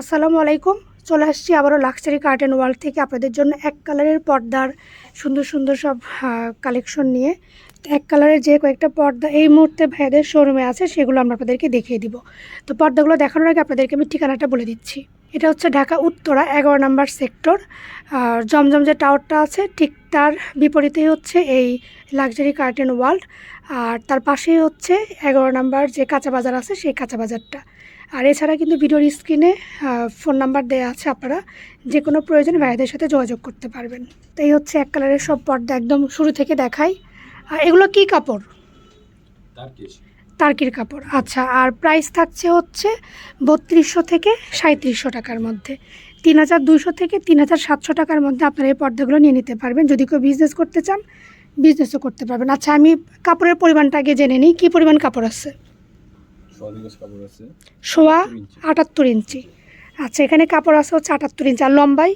আসসালামু আলাইকুম। চলে আসছি আবারও লাক্সারি কার্টেন ওয়ার্ল্ড থেকে আপনাদের জন্য এক কালারের পর্দার সুন্দর সুন্দর সব কালেকশন নিয়ে। এক কালারের যে কয়েকটা পর্দা এই মুহূর্তে ভাইয়াদের শোরুমে আছে, সেগুলো আমরা আপনাদেরকে দেখিয়ে দিব। তো পর্দাগুলো দেখানোর আগে আপনাদেরকে আমি ঠিকানাটা বলে দিচ্ছি। এটা হচ্ছে ঢাকা উত্তরা, এগারো নাম্বার সেক্টর। আর জমজম যে টাওয়ারটা আছে, ঠিক তার বিপরীতেই হচ্ছে এই লাক্সারি কার্টেন ওয়ার্ল্ড আর তার পাশেই হচ্ছে এগারো নাম্বার যে কাঁচা বাজার আছে সেই কাঁচা বাজারটা। আর এছাড়া কিন্তু ভিডিওর স্ক্রিনে ফোন নাম্বার দেওয়া আছে আপনারা। যে কোনো প্রয়োজনে ভাইয়াদের সাথে যোগাযোগ করতে পারবেন। তো এই হচ্ছে এক কালারের সব পর্দা একদম শুরু থেকে দেখাই। আর এগুলো কি কাপড়? তার্কির কাপড় আচ্ছা। আর প্রাইস থাকছে হচ্ছে বত্রিশশো থেকে সাঁত্রিশশো টাকার মধ্যে। তিন হাজার দুশো থেকে তিন হাজার সাতশো টাকার মধ্যে আপনারা এই পর্দাগুলো নিয়ে নিতে পারবেন। যদি কেউ বিজনেস করতে চান বিজনেসও করতে পারবেন। আচ্ছা আমি কাপড়ের পরিমাণটা আগে জেনে নিই। কী পরিমাণ কাপড় আছে? সোয়া আটাত্তর ইঞ্চি। আচ্ছা এখানে কাপড় আছে হচ্ছে আটাত্তর ইঞ্চি। আর লম্বাই?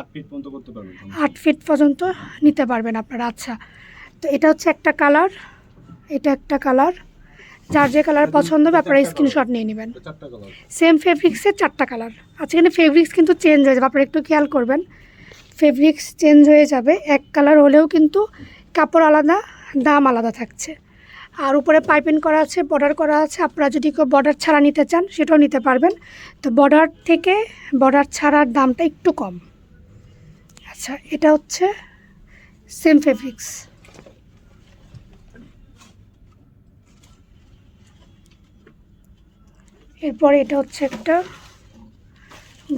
আট ফিট পর্যন্ত আট ফিট পর্যন্ত নিতে পারবেন আপনারা। আচ্ছা তো এটা হচ্ছে একটা কালার এটা একটা কালার যার যে কালার পছন্দ হবে আপনারা স্ক্রিনশট নিয়ে নেবেন। সেম ফেব্রিক্সের চারটা কালার আচ্ছা এখানে ফেব্রিক্স কিন্তু চেঞ্জ হয়ে যাবে। আপনারা একটু খেয়াল করবেন। ফেব্রিক্স চেঞ্জ হয়ে যাবে। এক কালার হলেও কিন্তু কাপড় আলাদা, দাম আলাদা থাকছে। আর উপরে পাইপিং করা আছে বর্ডার করা আছে। আপনারা যদি কেউ বর্ডার ছাড়া নিতে চান, সেটাও নিতে পারবেন। তো বর্ডার থেকে বর্ডার ছাড়ার দামটা একটু কম। আচ্ছা এটা হচ্ছে সেম ফেব্রিক্স এরপরে এটা হচ্ছে একটা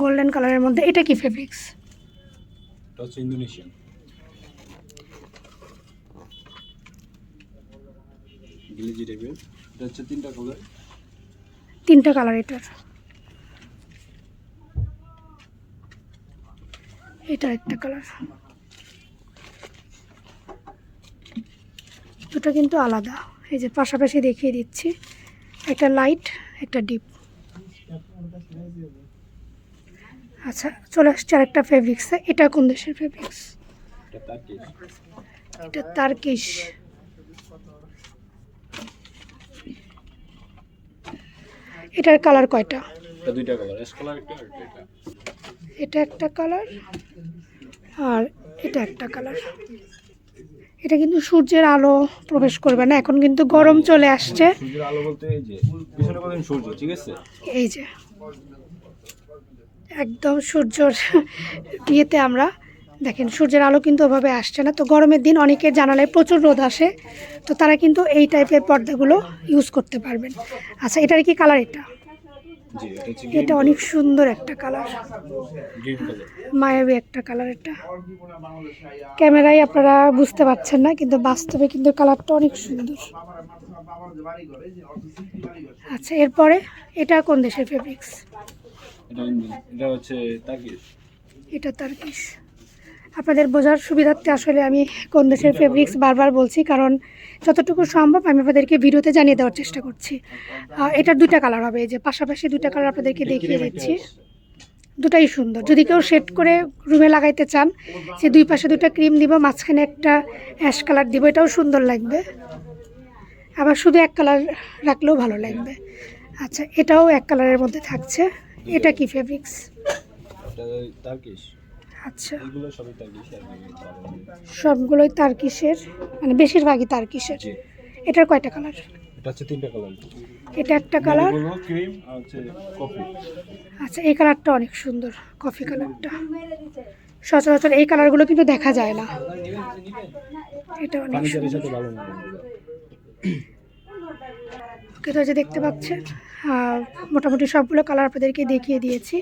গোল্ডেন কালারের মধ্যে। এটা কি ফেব্রিক্স এটা হচ্ছে ইন্দোনেশিয়ান। তিনটা কালার এটার। এটা একটা কালার দুটো কিন্তু আলাদা। এই যে পাশাপাশি দেখিয়ে দিচ্ছি। একটা লাইট একটা ডিপ আচ্ছা চলে আসছে আরেকটা ফেব্রিক্সে এটা কোন দেশের ফেব্রিক্স এটা তার্কিশ এটার কালার কয়টা? এটা একটা আর এটা। এটা একটা কালার আর এটা একটা কালার এটা কিন্তু সূর্যের আলো প্রবেশ করবে না এখন কিন্তু গরম চলে আসছে। সূর্যের আলো বলতে এই যে পিছনে বলেন সূর্য ঠিক আছে এই যে একদম সূর্যর ইয়েতে আমরা দেখেন সূর্যের আলো কিন্তু ওভাবে আসছে না। তো গরমের দিন অনেকের জানালায় প্রচুর রোদ আসে তো তারা কিন্তু এই টাইপের পর্দাগুলো ইউজ করতে পারবেন। আচ্ছা এটার কি কালার এটা? এটা অনেক সুন্দর একটা কালার মায়াবী একটা কালার এটা। ক্যামেরায় আপনারা বুঝতে পারছেন না কিন্তু বাস্তবে কিন্তু কালারটা অনেক সুন্দর। আচ্ছা এরপরে এটা কোন দেশের ফেব্রিক্স এটা হচ্ছে টার্কিশ এটা তার্কিশ। আপনাদের বোঝার সুবিধার্থে আসলে আমি কোন দেশের ফেব্রিক্স বারবার বলছি কারণ যতটুকু সম্ভব আমি আপনাদেরকে ভিডিওতে জানিয়ে দেওয়ার চেষ্টা করছি। এটার দুইটা কালার হবে এই যে পাশাপাশি দুইটা কালার আপনাদেরকে দেখিয়ে দিচ্ছি। দুটাই সুন্দর। যদি কেউ সেট করে রুমে লাগাইতে চান যে দুই পাশে দুটো ক্রিম দিব মাঝখানে একটা অ্যাশ কালার দিব এটাও সুন্দর লাগবে। আবার শুধু এক কালার রাখলেও ভালো লাগবে। আচ্ছা এটাও এক কালারের মধ্যে থাকছে। এটা কি ফেব্রিক্স এটা টার্কিশ আচ্ছা। এগুলো সবই। সবগুলোই তার্কিসের মানে বেশিরভাগই তার্কিসের জি। এটার কয়টা কালার এটা হচ্ছে তিনটা কালার এটা একটা কালার ক্রিম আর হচ্ছে কফি আচ্ছা এই কালারটা অনেক সুন্দর কফি কালারটা সচরাচর এই কালারগুলো কিন্তু দেখা যায় না। এটা অনেক সুন্দর সাথে ভালো মানাবে ওকে তো যে দেখতে পাচ্ছেন। মোটামুটি সবগুলো কালার আপনাদেরকে দেখিয়ে দিয়েছি।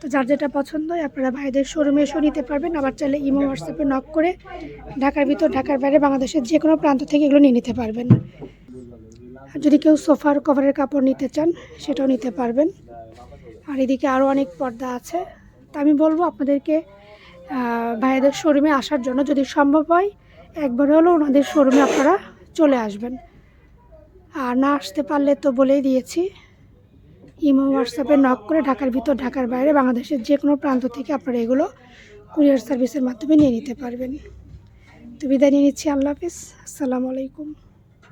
তো যার যেটা পছন্দ হয় আপনারা ভাইদের শোরুমে এসেও নিতে পারবেন। আবার চাইলে ইমো, হোয়াটসঅ্যাপে নক করে ঢাকার ভিতর, ঢাকার বাইরে বাংলাদেশের যে কোনো প্রান্ত থেকে এগুলো নিয়ে নিতে পারবেন। যদি কেউ সোফার কভারের কাপড় নিতে চান, সেটাও নিতে পারবেন। আর এদিকে আরও অনেক পর্দা আছে। তা আমি বলব আপনাদেরকে ভাইদের শোরুমে আসার জন্য যদি সম্ভব হয়, একবার হলেও ওনাদের শোরুমে আপনারা চলে আসবেন। আর না আসতে পারলে তো বলেই দিয়েছি। ইমো হোয়াটসঅ্যাপে নক করে ঢাকার ভিতর, ঢাকার বাইরে, বাংলাদেশের যে কোনো প্রান্ত থেকে আপনারা এগুলো কুরিয়ার সার্ভিসের মাধ্যমে নিয়ে নিতে পারবেন। তো বিদায় নিয়ে নিচ্ছি। আল্লাহ হাফিজ। আসসালামু আলাইকুম।